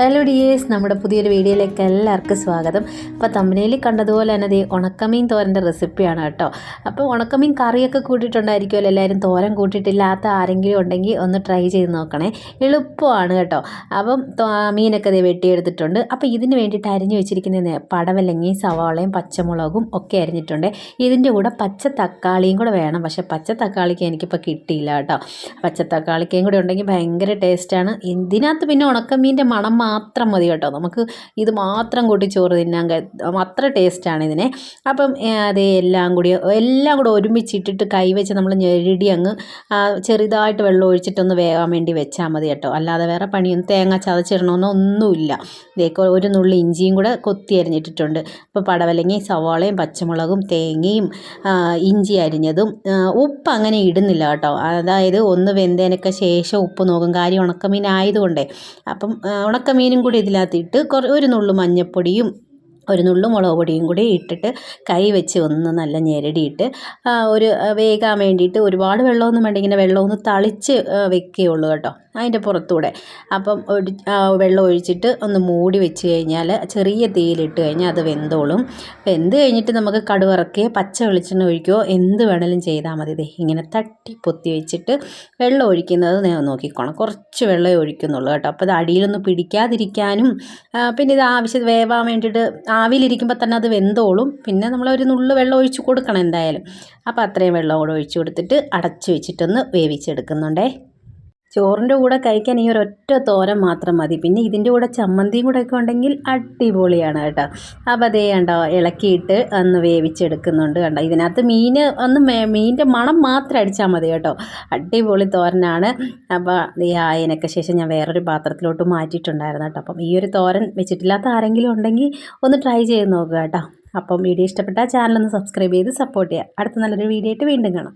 Hello dears നമ്മുടെ പുതിയൊരു വീഡിയോയിലേക്ക് എല്ലാവർക്കും സ്വാഗതം. അപ്പോൾ തമ്പനയിൽ കണ്ടതുപോലെ തന്നെ ഉണക്കമീൻ തോരന്റെ റെസിപ്പിയാണ് കേട്ടോ. അപ്പോൾ ഉണക്കമീൻ കറിയൊക്കെ കൂട്ടിയിട്ടുണ്ടായിരിക്കുമല്ലോ. എല്ലാവരും തോരൻ കൂട്ടിയിട്ടില്ലാത്ത ആരെങ്കിലും ഉണ്ടെങ്കിൽ ഒന്ന് ട്രൈ ചെയ്ത് നോക്കണേ. എളുപ്പമാണ് കേട്ടോ. അപ്പം മീനൊക്കെ ദേ വെട്ടിയെടുത്തിട്ടുണ്ട്. അപ്പോൾ ഇതിന് വേണ്ടിയിട്ട് അരിഞ്ഞു വെച്ചിരിക്കുന്ന പടവലങ്ങി സവാളയും പച്ചമുളകും ഒക്കെ അരിഞ്ഞിട്ടുണ്ട്. ഇതിന്റെ കൂടെ പച്ച തക്കാളിയും കൂടെ വേണം. പക്ഷേ പച്ച തക്കാളിക്ക് എനിക്കിപ്പോൾ കിട്ടിയില്ല കേട്ടോ. പച്ച തക്കാളിക്കയും കൂടെ ഉണ്ടെങ്കിൽ ഭയങ്കര ടേസ്റ്റാണ് ഇതിനകത്ത് പിന്നെ ഉണക്കമീന്റെ മണം മാത്രം മതി കേട്ടോ. നമുക്ക് ഇത് മാത്രം കൂട്ടി ചോറ് തിന്നാൻ അത്ര ടേസ്റ്റാണ് ഇതിനെ. അപ്പം അത് എല്ലാം കൂടി എല്ലാം കൂടി ഒരുമിച്ചിട്ടിട്ട് കൈവച്ച് നമ്മൾ ഞെരടി അങ്ങ് ചെറുതായിട്ട് വെള്ളം ഒഴിച്ചിട്ടൊന്ന് വേകാൻ വേണ്ടി വെച്ചാൽ മതി കേട്ടോ. അല്ലാതെ വേറെ പണിയൊന്നും തേങ്ങ ചതച്ചിടണമെന്നോ ഒന്നുമില്ല. ഇതേക്ക് ഒരു നുള്ളി ഇഞ്ചിയും കൂടെ കൊത്തി അരിഞ്ഞിട്ടിട്ടുണ്ട്. അപ്പോൾ പടവലങ്ങയും സവാളയും പച്ചമുളകും തേങ്ങയും ഇഞ്ചി അരിഞ്ഞതും ഉപ്പ് അങ്ങനെ ഇടുന്നില്ല കേട്ടോ. അതായത് ഒന്ന് വെന്തേനൊക്കെ ശേഷം ഉപ്പ് നോക്കും. കാര്യം ഉണക്കമീൻ ആയതുകൊണ്ടേ. അപ്പം ആ, ഉണക്കമീനും കൂടി ഇതിനകത്തിട്ട് കുറേ ഒരു നുള്ളു മഞ്ഞൾപ്പൊടിയും ഒരു നുള്ളു മുളക് പൊടിയും കൂടി ഇട്ടിട്ട് കൈ വെച്ച് ഒന്ന് നല്ല ഞെരടിയിട്ട് ഒരു വേകാൻ വേണ്ടിയിട്ട് ഒരുപാട് വെള്ളമൊന്നും വേണ്ട ഇങ്ങനെ വെള്ളം ഒന്ന് തളിച്ച് വെക്കുകയുള്ളൂ കേട്ടോ അതിന്റെ പുറത്തൂടെ. അപ്പം വെള്ളം ഒഴിച്ചിട്ട് ഒന്ന് മൂടി വെച്ച് കഴിഞ്ഞാൽ ചെറിയ തീയിലിട്ട് കഴിഞ്ഞാൽ അത് വെന്തോളും. വെന്ത് കഴിഞ്ഞിട്ട് നമുക്ക് കടുവറക്കുകയോ പച്ച വെളിച്ചെണ്ണ ഒഴിക്കുകയോ എന്ത് വേണേലും ചെയ്താൽ മതി. ദേ ഇങ്ങനെ തട്ടി പൊത്തി വെച്ചിട്ട് വെള്ളം ഒഴിക്കുന്നത് ഞാൻ നോക്കിക്കോണം. കുറച്ച് വെള്ളമേ ഒഴിക്കുന്നുള്ളൂ കേട്ടോ. അപ്പോൾ അത് അടിയിലൊന്നും പിടിക്കാതിരിക്കാനും പിന്നെ ഇത് ആവശ്യം വേവാൻ വേണ്ടിയിട്ട് ആവിയിലിരിക്കുമ്പോൾ തന്നെ അത് വെന്തോളും. പിന്നെ നമ്മൾ ഒരു നുള്ളു വെള്ളം ഒഴിച്ച് കൊടുക്കണം എന്തായാലും. അപ്പോൾ അത്രയും വെള്ളം കൂടെ ഒഴിച്ച് കൊടുത്തിട്ട് അടച്ച് വെച്ചിട്ടൊന്ന് വേവിച്ചെടുക്കുന്നുണ്ടേ. ചോറിന്റെ കൂടെ കഴിക്കാൻ ഈ ഒരു ഒറ്റ തോരൻ മാത്രം മതി. പിന്നെ ഇതിന്റെ കൂടെ ചമ്മന്തിയും കൂടെ ഒക്കെ ഉണ്ടെങ്കിൽ അടിപൊളിയാണ് കേട്ടോ. അപ്പോൾ അതേ കണ്ടോ ഇളക്കിയിട്ട് ഒന്ന് വേവിച്ചെടുക്കുന്നുണ്ട് കണ്ടോ. ഇതിനകത്ത് മീൻ ഒന്ന് മീനിന്റെ മണം മാത്രം അടിച്ചാൽ മതി കേട്ടോ. അടിപൊളി തോരനാണ്. അപ്പോൾ ഈ ആയതിനൊക്കെ ശേഷം ഞാൻ വേറൊരു പാത്രത്തിലോട്ട് മാറ്റിയിട്ടുണ്ടായിരുന്നു കേട്ടോ. അപ്പം ഈ ഒരു തോരൻ വെച്ചിട്ടില്ലാത്ത ആരെങ്കിലും ഉണ്ടെങ്കിൽ ഒന്ന് ട്രൈ ചെയ്ത് നോക്കുക കേട്ടോ. അപ്പം വീഡിയോ ഇഷ്ടപ്പെട്ടാൽ ചാനലൊന്ന് സബ്സ്ക്രൈബ് ചെയ്ത് സപ്പോർട്ട് ചെയ്യുക. അടുത്ത നല്ലൊരു വീഡിയോ ആയിട്ട് വീണ്ടും കാണാം.